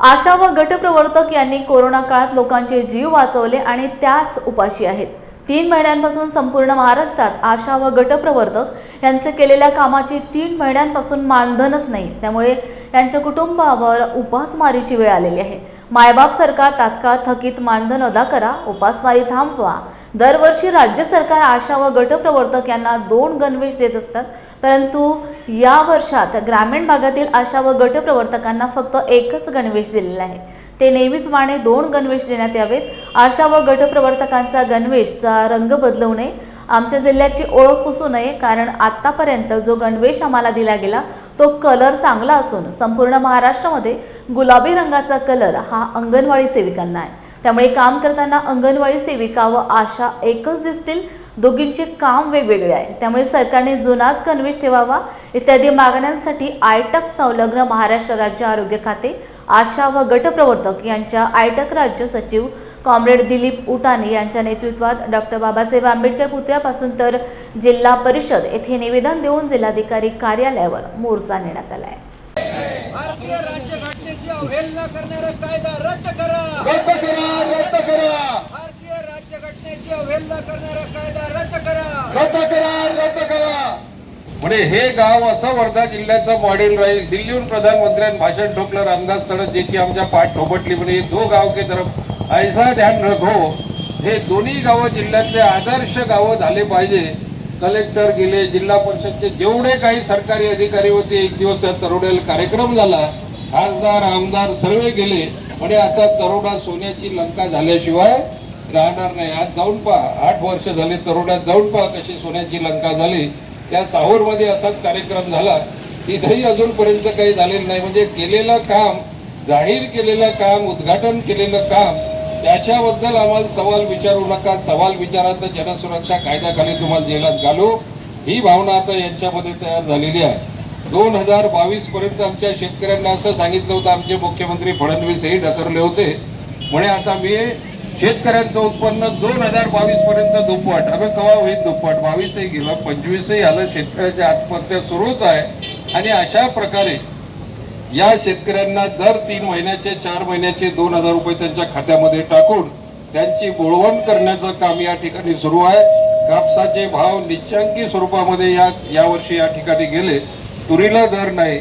आशा व गटप्रवर्तक यांनी कोरोना काळात लोकांचे जीव वाचवले आणि त्याच उपाशी आहेत. तीन महिन्यांपासून संपूर्ण महाराष्ट्रात आशा व गटप्रवर्तक यांचे केलेल्या कामाची तीन महिन्यांपासून मानधनच नाही. त्यामुळे यांच्या कुटुंबावर उपासमारीची वेळ आलेली आहे. मायबाप सरकार तात्काळ थकीत मानधन अदा करा उपासमारी थांबवा. दरवर्षी राज्य सरकार आशा व गटप्रवर्तक यांना दोन गणवेश देत असतात. परंतु या वर्षात ग्रामीण भागातील आशा व गटप्रवर्तकांना फक्त एकच गणवेश दिलेला आहे. ते नेहमीप्रमाणे दोन गणवेश देण्यात यावेत. आशा व गटप्रवर्तकांचा गणवेशचा रंग बदलवू नये. आमच्या जिल्ह्याची ओळख पुसू नये कारण आत्तापर्यंत जो गणवेश आम्हाला दिला गेला तो कलर चांगला असून संपूर्ण महाराष्ट्रामध्ये गुलाबी रंगाचा कलर हा अंगणवाडी सेविकांना आहे. त्यामुळे काम करताना अंगणवाडी सेविका व आशा एकच दिसतील. दोघींचे काम वेगवेगळे आहे. त्यामुळे सरकारने जुनाच गणवेश ठेवावा. इत्यादी मागण्यांसाठी आयटक संलग्न महाराष्ट्र राज्य आरोग्य खाते आशा व गटप्रवर्तक यांच्या आयटक राज्य सचिव कॉम्रेड दिलीप उटाणे यांच्या नेतृत्वात डॉक्टर बाबासाहेब आंबेडकर पुतळ्यापासून तर जिल्हा परिषद येथे निवेदन देऊन जिल्हाधिकारी कार्यालयावर मोर्चा नेण्यात आला आहे भारतीय राज्यघटनेची अवहेलना करणारा कायदा रद्द करा रद्द करा रद्द करा भारतीय राज्यघटनेची अवहेलना करणारा कायदा रद्द करा. रद्द करा रद्द करा. म्हणजे हे गाव असं वर्धा जिल्ह्याचं मॉडेल राहील. दिल्लीहून प्रधानमंत्र्यांनी भाषण ठोकलं. रामदास तळस ज्याची आमच्या पाठ ठोपटली म्हणजे दो गाव के तरफ ऐसा ध्यान रखो. हे दोन्ही गावं जिल्ह्यातले आदर्श गावं झाले पाहिजे. कलेक्टर गेले जिल्हा परिषदचे जेवढे काही सरकारी अधिकारी होते एक दिवस त्या तरुणाला कार्यक्रम झाला. खासदार आमदार सर्व गेले. म्हणजे आता तरुणा सोन्याची लंका झाल्याशिवाय राहणार नाही. आज जाऊन पहा. आठ वर्ष झाले तरुणात जाऊन पहा कशी सोन्याची लंका झाली. त्या साहोरमध्ये असाच कार्यक्रम झाला. तिथेही अजूनपर्यंत काही झालेलं नाही. म्हणजे केलेलं काम जाहीर केलेलं काम उद्घाटन केलेलं काम त्याच्याबद्दल आम्हाला सवाल विचारू नका. सवाल विचारा तर जनसुरक्षा कायद्याखाली तुम्हाला जेलात घालू. ही भावना आता यांच्यामध्ये तयार झालेली आहे. दोन हजार बावीस पर्यंत आमच्या शेतकऱ्यांना असं सांगितलं होतं. आमचे मुख्यमंत्री फडणवीस हे ढकरले होते. म्हणे आता मी शेतकऱ्यांचं उत्पन्न दोन हजार बावीस पर्यंत दुप्पट. अगं कवा होईल दुप्पट? बावीसही गेलं पंचवीसही आलं शेतकऱ्याची आत्महत्या सुरूच आहे. आणि अशा प्रकारे या शेतकऱ्यांना दर तीन महिन्याचे चार महिन्याचे दोन हजार रुपये त्यांच्या खात्यामध्ये टाकून त्यांची बोळवण करण्याचं काम या ठिकाणी सुरू आहे. कापसाचे भाव निच्चांकी स्वरूपामध्ये या यावर्षी या ठिकाणी गेले. तुरीला दर नाही.